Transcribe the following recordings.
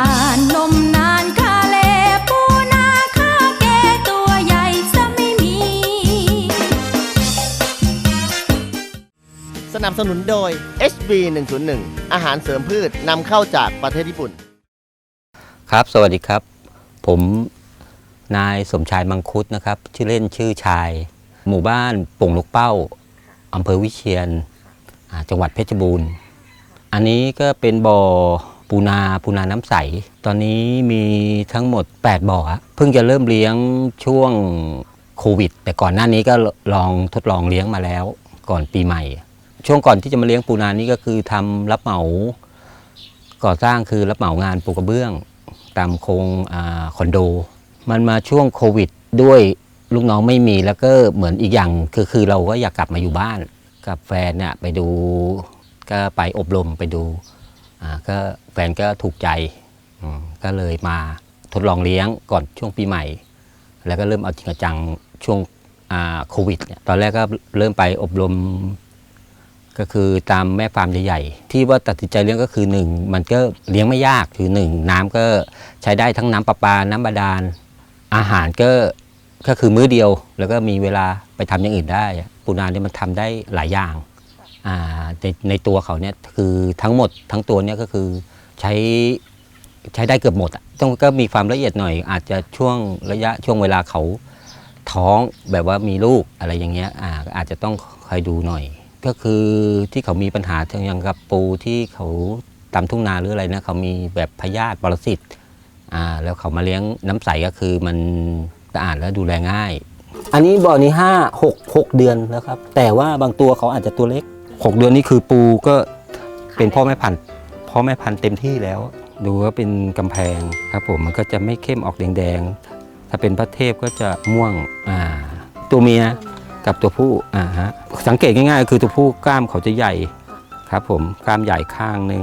านนมนานคาเลปูนาคาเกตัวใหญ่ซะไม่มี สนับสนุนโดย HB 101อาหารเสริมพืชนำเข้าจากประเทศญี่ปุ่น ครับ สวัสดีครับ ผมนายสมชายมังคุดนะครับ ชื่อเล่นชื่อชาย หมู่บ้านโป่งลูกเป้าอำเภอวิเชียนอ่าจังหวัดเพชรบูรณ์ อันนี้ก็เป็นบ่อ ปูนาปูนาน้ำใส ตอนนี้มีทั้งหมด 8 บ่อเพิ่งจะเริ่มเลี้ยงช่วงโควิด แต่ก่อนหน้านี้ก็ลองทดลองเลี้ยงมาแล้วก่อนปีใหม่ ช่วงก่อนที่จะมาเลี้ยงปูนานี่ก็คือทำรับเหมา ก่อสร้างคือรับเหมางานปูกระเบื้อง ตามโครงอาคอนโด มันมาช่วงโควิดด้วยลูกน้องไม่มีแล้วก็เหมือนอีกอย่างคือคือเราก็อยากกลับมาอยู่บ้าน กับแฟนเนี่ยไปดูก็ไปอบรมไปดู ก็แฟนก็ถูกใจก็เลยมาทดลองเลี้ยงก่อนช่วงปีใหม่ แล้วก็เริ่มเอาจริงจังช่วงโควิดเนี่ยตอนแรกก็เริ่มไปอบรม ก็คือตามแม่ฟาร์มใหญ่ๆ ที่ว่าตัดสินใจเลี้ยงก็คือหนึ่งมันก็เลี้ยงไม่ยากคือหนึ่งน้ำก็ใช้ได้ทั้งน้ำประปา น้ำบาดาล อาหารก็ก็คือมื้อเดียว แล้วก็มีเวลาไปทำอย่างอื่นได้ปูนาเนี่ยมันทำได้หลายอย่าง ในในตัวเขาเนี่ยคือทั้งหมดทั้งตัวเนี่ยก็คือใช้ใช้ได้เกือบหมดอะต้องก็มีความละเอียดหน่อย อาจจะช่วงระยะช่วงเวลาเขาท้องแบบว่ามีลูกอะไรอย่างเงี้ยอ่าอาจจะต้องคอยดูหน่อย ก็คือที่เขามีปัญหาอย่างกับปูที่เขาตามทุ่งนาหรืออะไรนะเขามีแบบพยาธิปรสิตอ่าแล้วเขามาเลี้ยงน้ำใสก็คือมันสะอาดและดูแลง่าย อันนี้บ่อนี้ห้าหกหกเดือนแล้วครับ แต่ว่าบางตัวเขาอาจจะตัวเล็ก หกเดือนนี่คือปูก็เป็นพ่อแม่พันธุ์พ่อแม่พันธุ์เต็มที่แล้ว ดูว่าเป็นกำแพงครับผมมันก็จะไม่เข้มออกแดงๆ ถ้าเป็นพระเทพก็จะม่วงอ่าตัวเมียกับตัวผู้อ่าฮะสังเกตง่ายๆ คือตัวผู้กล้ามเขาจะใหญ่ครับผมกล้ามใหญ่ข้างหนึ่ง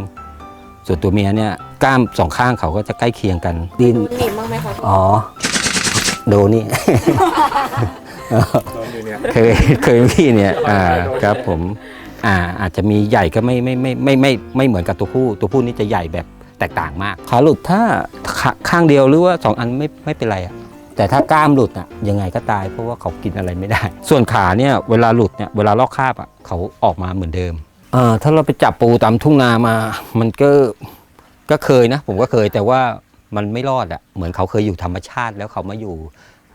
ส่วนตัวเมียเนี่ยกล้ามสองข้างเขาก็จะใกล้เคียงกันดินหนีบบ้างไหมคะอ๋อโดนี่เคยเคยพี่เนี่ยอ่าครับผม อ่าอาจจะมีใหญ่ก็ไม่ไม่ไม่ไม่ไม่ไม่เหมือนกับตัวผู้ ตัวผู้นี่จะใหญ่แบบแตกต่างมาก ขาหลุดถ้าขาข้างเดียวหรือว่าสองอันไม่ไม่เป็นไรอะแต่ถ้ากล้ามหลุดอะยังไงก็ตายเพราะว่าเขากินอะไรไม่ได้ ส่วนขาเนี่ยเวลาหลุดเนี่ยเวลาลอกคราบอะเขาออกมาเหมือนเดิมอ่าถ้าเราไปจับปูตามทุ่งนามา มันก็ก็เคยนะ ผมก็เคยแต่ว่ามันไม่รอดอะเหมือนเขาเคยอยู่ธรรมชาติแล้วเขามาอยู่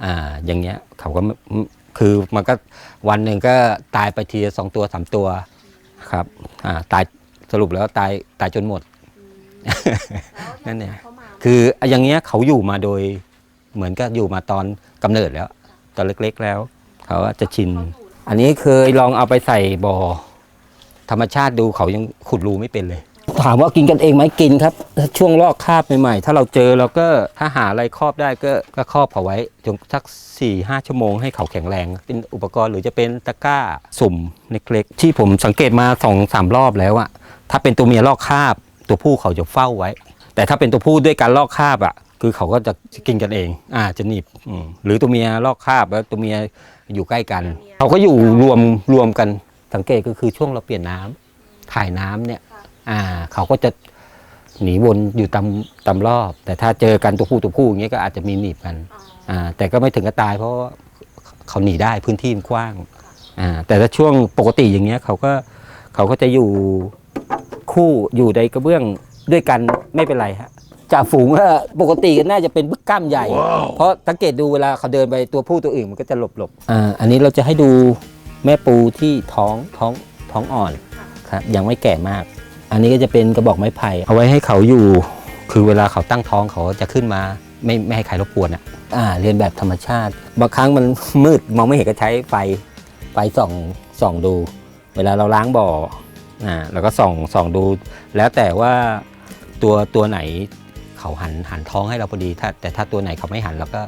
อ่าอย่างเงี้ยเขาก็ไม่คือมันก็วันหนึ่งก็ตายไปทีละสองตัวสามตัว ครับอ่าตายสรุปแล้วตายตายจนหมด นั่นเนี่ยเข้ามาคืออย่างเงี้ยเขาอยู่มาโดยเหมือนกับอยู่มาตอนกำเนิดแล้ว ตอนเล็กๆแล้ว เขาจะชิน อันนี้เคยลองเอาไปใส่บ่อธรรมชาติดูเขายังขุดรูไม่เป็นเลย ถามว่ากินกันเองไหมกินครับ ช่วงลอกคราบใหม่ๆ ถ้าเราเจอเราก็ถ้าหาอะไรครอบได้ก็ก็ครอบเขาไว้จนสัก4ี่ห้าชั่วโมงให้เขาแข็งแรง เป็นอุปกรณ์หรือจะเป็นตะกร้าสุ่มเล็กๆที่ผมสังเกตมาสองสามรอบแล้วอะถ้าเป็นตัวเมียลอกคราบ ตัวผู้เขาจะเฝ้าไว้ แต่ถ้าเป็นตัวผู้ด้วยการลอกคราบอะคือเขาก็จะกินกันเอง อ่าจะหนีบหรือตัวเมียลอกคราบแล้วตัวเมียอยู่ใกล้กัน เขาก็อยู่รวมรวมกันสังเกตก็คือช่วงเราเปลี่ยนน้ำถ่ายน้ำเนี่ย อ่า เขาก็จะหนีวนอยู่ตามตามรอบ แต่ถ้าเจอกันตัวผู้ตัวผู้อย่างเงี้ยก็อาจจะมีหนีบกันอ่าแต่ก็ไม่ถึงกับตายเพราะว่าเขาหนีได้พื้นที่มันกว้างอ่าแต่ถ้าช่วงปกติอย่างเงี้ยเขาก็เขาก็จะอยู่คู่อยู่ในกระเบื้องด้วยกันไม่เป็นไรฮะจ่าฝูงอะปกติก็น่าจะเป็นบึกกล้ามใหญ่ เพราะสังเกตดูเวลาเขาเดินไปตัวผู้ตัวอื่นมันก็จะหลบหลบอ่าอันนี้เราจะให้ดูแม่ปูที่ท้องท้องท้องอ่อนครับยังไม่แก่มาก อันนี้ก็จะเป็นกระบอกไม้ไผ่เอาไว้ให้เขาอยู่ คือเวลาเขาตั้งท้องเขาจะขึ้นมาไม่ไม่ให้ใครรบกวนอะอ่าเรียนแบบธรรมชาติ บางครั้งมันมืดมองไม่เห็นก็ใช้ไฟไฟส่องส่องดู เวลาเราล้างบ่ออ่าเราก็ส่องส่องดู แล้วแต่ว่าตัวตัวไหนเขาหันหันท้องให้เราพอดีถ้าแต่ถ้าตัวไหนเขาไม่หันเราก็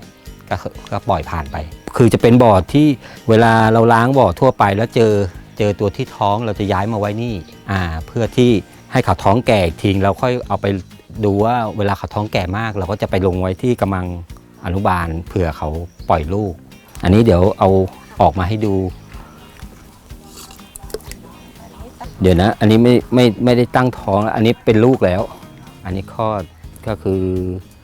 ก็ก็ปล่อยผ่านไป คือจะเป็นบ่อที่เวลาเราล้างบ่อทั่วไปแล้วเจอเจอตัวที่ท้องเราจะย้ายมาไว้นี่อ่าเพื่อที่ ให้เขาท้องแก่อีกทีเราค่อยเอาไปดูว่าเวลาเขาท้องแก่มาก เราก็จะไปลงไว้ที่กำลังอนุบาลเผื่อเขาปล่อยลูก อันนี้เดี๋ยวเอาออกมาให้ดู เดี๋ยวนะ อันนี้ไม่ไม่ไม่ได้ตั้งท้องแล้วอันนี้เป็นลูกแล้ว อันนี้คลอดก็คือ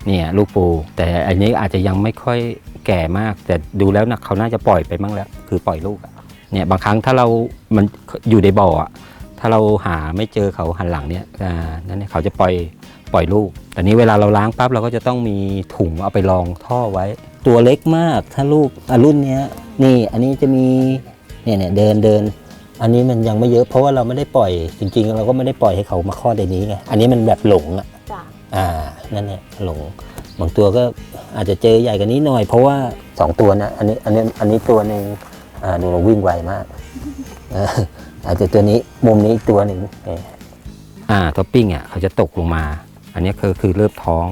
เนี่ยลูกปู แต่อันนี้อาจจะยังไม่ค่อยแก่มาก แต่ดูแล้วนะเขาน่าจะปล่อยไปมั้งแล้ว คือปล่อยลูกเนี่ยบางครั้งถ้าเรามันอยู่ในบ่ออะ ถ้าเราหาไม่เจอเขาหันหลังเนี่ยอ่านั่นเนี่ยเขาจะปล่อยปล่อยลูก แต่นี้เวลาเราล้างปั๊บเราก็จะต้องมีถุงเอาไปรองท่อไว้ ตัวเล็กมากถ้าลูกอะรุ่นเนี้ยนี่อันนี้จะมีเนี่ยเนี่ยเดินเดิน อันนี้มันยังไม่เยอะเพราะว่าเราไม่ได้ปล่อยจริง ๆ เราก็ไม่ได้ปล่อยให้เขามาคลอดในนี้ไงอันนี้มันแบบหลงอะจ้ะอ่านั่นแหละหลงบางตัวก็อาจจะเจอใหญ่กว่านี้หน่อย เพราะว่าสองตัวนะอันนี้อันนี้อันนี้ตัวหนึ่ง อ่าดูเราวิ่งไวมากอออาจจะตัวนี้มุมนี้ตัวหนึ่งอ่าท็อปปิ้งอะเขาจะตกลงมา อันนี้คือคือเริ่มท้อง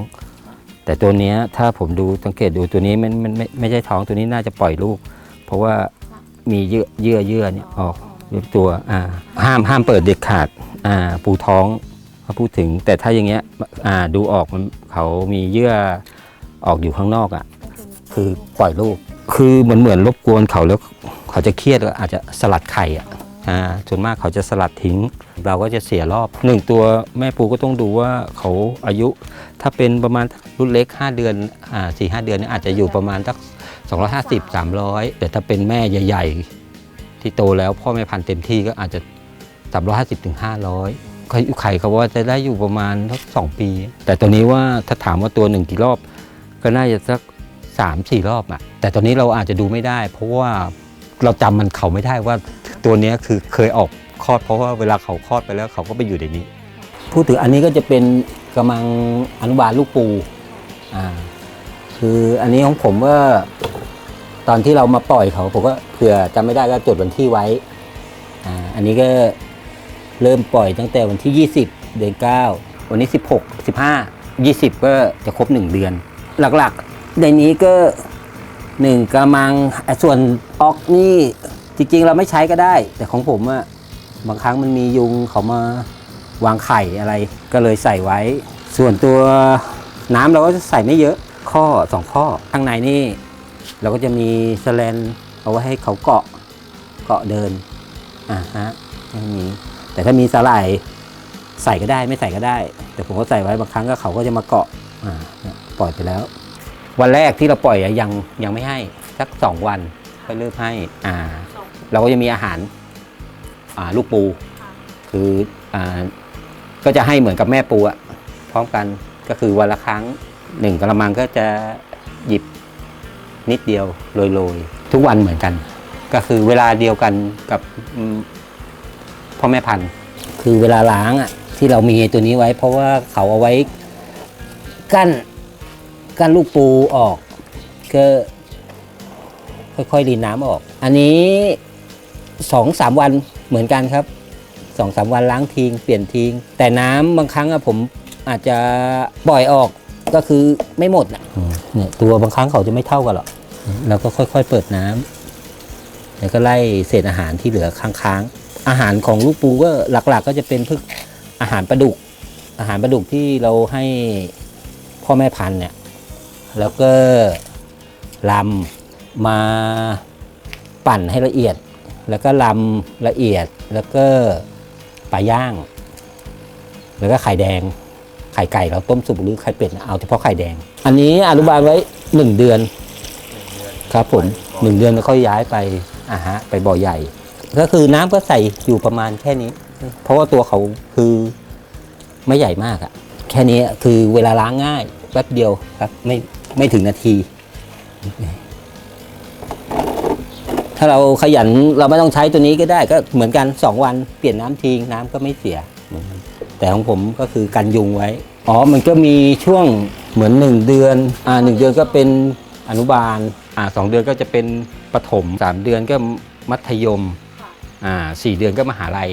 แต่ตัวนี้ถ้าผมดูสังเกตดูตัวนี้มันมันไม่ไม่ใช่ท้องตัวนี้น่าจะปล่อยลูก เพราะว่ามีเยื่อเยื่อเยื่อเนี่ยออกเรียบตัวอ่าห้ามห้ามเปิดเด็ดขาดอ่าปูท้องเขาพูดถึง แต่ถ้าอย่างเงี้ยอ่าดูออกมันเขามีเยื่อออกอยู่ข้างนอกอะ่ะคือปล่อยลูก คือเหมือนเหมือนรบกวนเขาแล้ว เขาจะเครียดแล้วอาจจะสลัดไข่อะ่ะอ่าส่วนมากเขาจะสลัดทิ้ง เราก็จะเสียรอบหนึ่งตัวแม่ปูก็ต้องดูว่าเขาอายุ ถ้าเป็นประมาณรุ่นเล็ก 5 เดือนอ่าสี่ห้าเดือนนี่อาจจะอยู่ประมาณสัก250 300 แต่ถ้าเป็นแม่ใหญ่ๆ ที่โตแล้วพ่อแม่พันธุ์เต็มที่ก็อาจจะ 350ถึง500ไข่ไข่เขาว่าจะได้อยู่ประมาณสักสองปี แต่ตัวนี้ว่าถ้าถามว่าตัวหนึ่งกี่รอบ ก็น่าจะสักสามสี่รอบอะแต่ตอนนี้เราอาจจะดูไม่ได้ เพราะว่า เราจำมันเขาไม่ได้ว่าตัวเนี้ยคือเคยออกคลอดเพราะว่าเวลาเขาคลอดไปแล้วเขาก็ไปอยู่ในนี้ พูดถึงอันนี้ก็จะเป็นกำลังอนุบาลลูกปูอ่าคืออันนี้ของผมว่าตอนที่เรามาปล่อยเขาผมก็เผื่อจำไม่ได้ก็จดวันที่ไว้อ่าอันนี้ก็เริ่มปล่อยตั้งแต่วันที่ 20 เดือน 9 วันนี้ 16 15 20 ก็จะครบ 1 เดือน หลักๆ ในนี้ก็ 1กระมังอะส่วนออกนี่จริงๆเราไม่ใช้ก็ได้ แต่ของผมอะบางครั้งมันมียุงเขามาวางไข่อะไรก็เลยใส่ไว้ ส่วนตัวน้ำเราก็จะใส่ไม่เยอะข้อ2ข้อข้างในนี่เราก็จะมีสแลนเอาไว้ให้เขาเกาะเกาะเดินอ่าฮะไม่มีแต่ถ้ามีสาหร่ายใส่ก็ได้ไม่ใส่ก็ได้ แต่ผมก็ใส่ไว้บางครั้งก็เขาก็จะมาเกาะอ่าปล่อยไปแล้ว วันแรกที่เราปล่อยอะยังยังไม่ให้สักสองวันก็เริ่มให้อ่า เราก็จะมีอาหารอ่าลูกปู คืออ่าก็จะให้เหมือนกับแม่ปูอะพร้อมกันก็คือวันละครั้งหนึ่งกระมังก็จะหยิบนิดเดียวโรยๆ ทุกวันเหมือนกัน ก็คือเวลาเดียวกันกับพ่อแม่พันธุ์ คือเวลาล้างอะที่เรามีตัวนี้ไว้ เพราะว่าเขาเอาไว้กั้น กั้นลูกปูออกก็ค่อยๆรีนน้ำออก อันนี้สองสามวันเหมือนกันครับสองสามวันล้างทิ้งเปลี่ยนทิ้ง แต่น้ำบางครั้งอะผมอาจจะปล่อยออกก็คือไม่หมดนะเนี่ยตัวบางครั้งเขาจะไม่เท่ากันหรอกเราก็ค่อยๆเปิดน้ำแล้วก็ไล่เศษอาหารที่เหลือค้างๆ อาหารของลูกปูก็หลักๆ ก็จะเป็นพวกอาหารปลาดุก อาหารปลาดุกที่เราให้พ่อแม่พันธุ์เนี่ย แล้วก็ลำมาปั่นให้ละเอียด แล้วก็ลำละเอียด แล้วก็ปลาย่าง แล้วก็ไข่แดง ไข่ไก่เราต้มสุกหรือไข่เป็ดเอาเฉพาะไข่แดง อันนี้อนุบาลไว้หนึ่งเดือนครับผมหนึ่งเดือนแล้วค่อยย้ายไปอ่าฮะไปบ่อใหญ่ ก็คือน้ำก็ใส่อยู่ประมาณแค่นี้ เพราะว่าตัวเขาคือไม่ใหญ่มากอะแค่นี้คือเวลาล้างง่ายแป๊บเดียวครับไม่ ไม่ถึงนาที ถ้าเราขยันเราไม่ต้องใช้ตัวนี้ก็ได้ก็เหมือนกันสองวันเปลี่ยนน้ำทิ้งน้ำก็ไม่เสียเหมือนกันแต่ของผมก็คือกันยุงไว้ อ๋อมันก็มีช่วงเหมือนหนึ่งเดือน อ่าหนึ่งเดือนก็เป็นอนุบาล อ่าสองเดือนก็จะเป็นประถมสามเดือนก็มัธยม อ่าสี่เดือนก็มหาลัย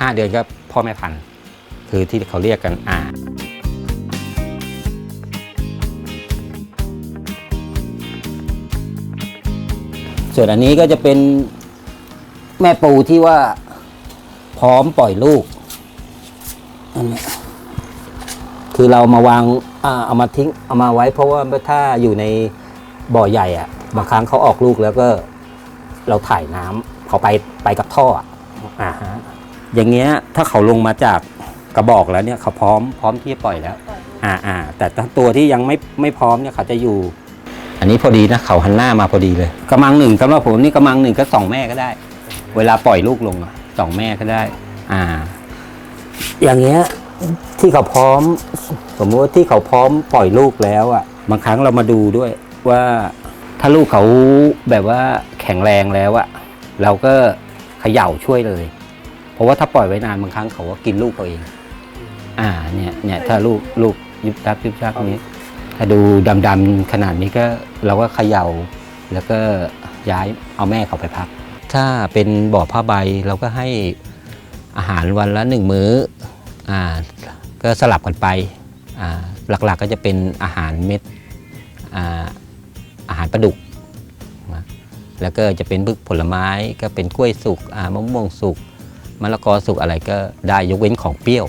ห้าเดือนก็พ่อแม่พันธุ์คือที่เขาเรียกกันอ่า ส่วนอันนี้ก็จะเป็นแม่ปูที่ว่าพร้อมปล่อยลูกอันนี้คือเรามาวางเอามาทิ้งเอามาไว้เพราะว่าถ้าอยู่ในบ่อใหญ่อะบางครั้งเขาออกลูกแล้วก็เราถ่ายน้ำเขาไปไปกับท่ออะอ่าฮะอย่างเงี้ยถ้าเขาลงมาจากกระบอกแล้วเนี่ยเขาพร้อมพร้อมที่จะปล่อยแล้ว อ่าอ่าแต่ตัวที่ยังไม่ไม่พร้อมเนี่ยเขาจะอยู่ อันนี้พอดีนะเขาหันหน้ามาพอดีเลยกำมังหนึ่งสำหรับผมนี่กำมังหนึ่งก็สองแม่ก็ได้ เวลาปล่อยลูกลงอะสองแม่ก็ได้ อ่า อย่างเงี้ยที่เขาพร้อม สมมติว่าที่เขาพร้อมปล่อยลูกแล้วอะบางครั้งเรามาดูด้วยว่าถ้าลูกเขาแบบว่าแข็งแรงแล้วอะเราก็เขย่าช่วยเลย เพราะว่าถ้าปล่อยไว้นานบางครั้งเขาก็กินลูกเขาเอง อ่าเนี่ยเนี่ยถ้าลูกลูกยุบยับยุบยับนี้ ถ้าดูดำๆขนาดนี้ก็เราก็เขย่า แล้วก็ย้ายเอาแม่เขาไปพัก ถ้าเป็นบ่อผ้าใบเราก็ให้อาหารวันละหนึ่งมื้ออก็สลับกันไป หลักๆก็จะเป็นอาหารเม็ดอาอาหารปลาดุก แล้วก็จะเป็นพืชผลไม้ก็เป็นกล้วยสุกมะม่วงสุกมะละกอสุกอะไรก็ได้ยกเว้นของเปรี้ยว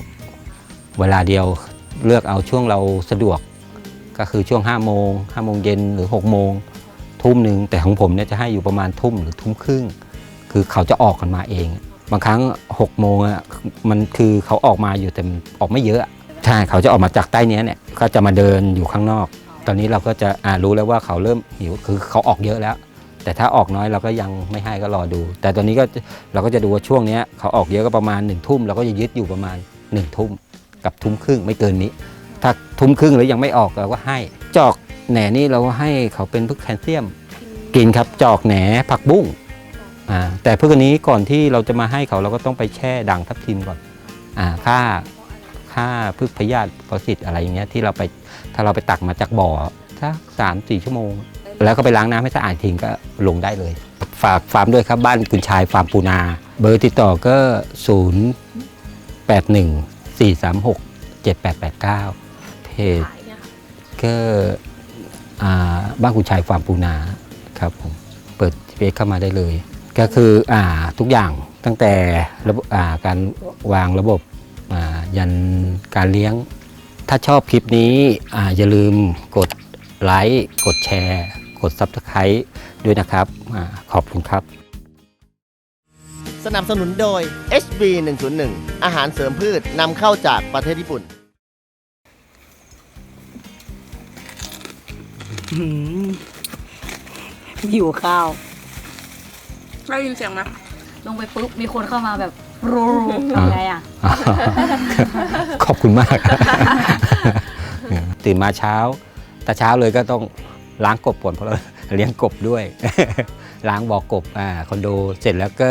เวลาเดียวเลือกเอาช่วงเราสะดวก ก็คือช่วง5โมง5โมงเย็นหรือ6โมงทุ่มหนึ่งแต่ของผมเนี่ยจะให้อยู่ประมาณทุ่มหรือทุ่มครึ่ง คือเขาจะออกกันมาเอง บางครั้ง6โมงอะมันคือเขาออกมาอยู่แต่ออกไม่เยอะใช่เขาจะออกมาจากใต้นี้เนี่ยก็จะมาเดินอยู่ข้างนอก ตอนนี้เราก็จะอ่ารู้แล้วว่าเขาเริ่มหิวคือเขาออกเยอะแล้วแต่ถ้าออกน้อยเราก็ยังไม่ให้ก็รอดู แต่ตอนนี้ก็เราก็จะดูว่าช่วงนี้เขาออกเยอะก็ประมาณ1นึ่ทุ่มเราก็จะยึดอยู่ประมาณ1นึ่ทุ่มกับทุ่มครึ่งไม่เกินนี้ ถ้าทุ่มครึ่งแล้วยังไม่ออกเราก็ให้จอกแหนนี่เราก็ให้เขาเป็นพึกแคลเซียม กินครับจอกแหนผักบุ้งอ่าแต่พวกอันนี้ก่อนที่เราจะมาให้เขาเราก็ต้องไปแช่ด่างทับทิมก่อนอ่าค่าค่าพึกพยาธิปรสิตอะไรอย่างเงี้ยที่เราไปถ้าเราไปตักมาจากบ่อสักสามสี่ชั่วโมง แล้วก็ไปล้างน้ำให้สะอาดทิ้งก็ลงได้เลย ฝากฟาร์มด้วยครับบ้านกุญชายฟาร์มปูนา เบอร์ติดต่อก็ 0 8 1 4 3 6 7 8 8 9 เพจก็อ่าบ้านกุญชายฟาร์มปูนาครับผมเปิดเพจเข้ามาได้เลย ก็คืออ่าทุกอย่างตั้งแต่ระบบอ่าการวางระบบอ่ายันการเลี้ยง ถ้าชอบคลิปนี้อ่าอย่าลืมกดไลค์กดแชร์ กด Subscribe ด้วยนะครับอาขอบคุณครับ สนับสนุนโดย HB 101อาหารเสริมพืชนำเข้าจากประเทศญี่ปุ่น หิวข้าวได้ยินเสียงไหมลงไปปุ๊บมีคนเข้ามาแบบรูทำไงอะ ขอบคุณมาก ตื่นมาเช้า แต่เช้าเลยก็ต้องล้างกบก่อนเพราะเราเลี้ยงกบด้วย ล้างบ่อกบอ่าคอนโดเสร็จแล้วก็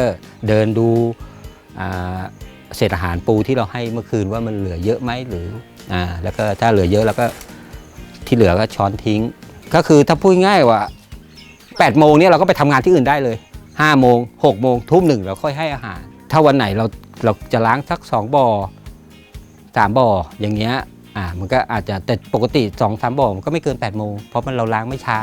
เดินดูอ่าเศษอาหารปูที่เราให้เมื่อคืนว่ามันเหลือเยอะไหมหรืออ่าแล้วก็ถ้าเหลือเยอะแล้วก็ที่เหลือก็ช้อนทิ้ง ก็คือถ้าพูดง่ายว่า8โมงเนี่ยเราก็ไปทำงานที่อื่นได้เลย5โมง6โมงทุ่มหนึ่งเราค่อยให้อาหาร ถ้าวันไหนเราเราจะล้างสักสองบ่อสามบ่ออย่างเงี้ยอ่ามันก็อาจจะแต่ปกติสองสามบ่อมันก็ไม่เกิน8ปดโมงเพราะมันเราล้างไม่ช้า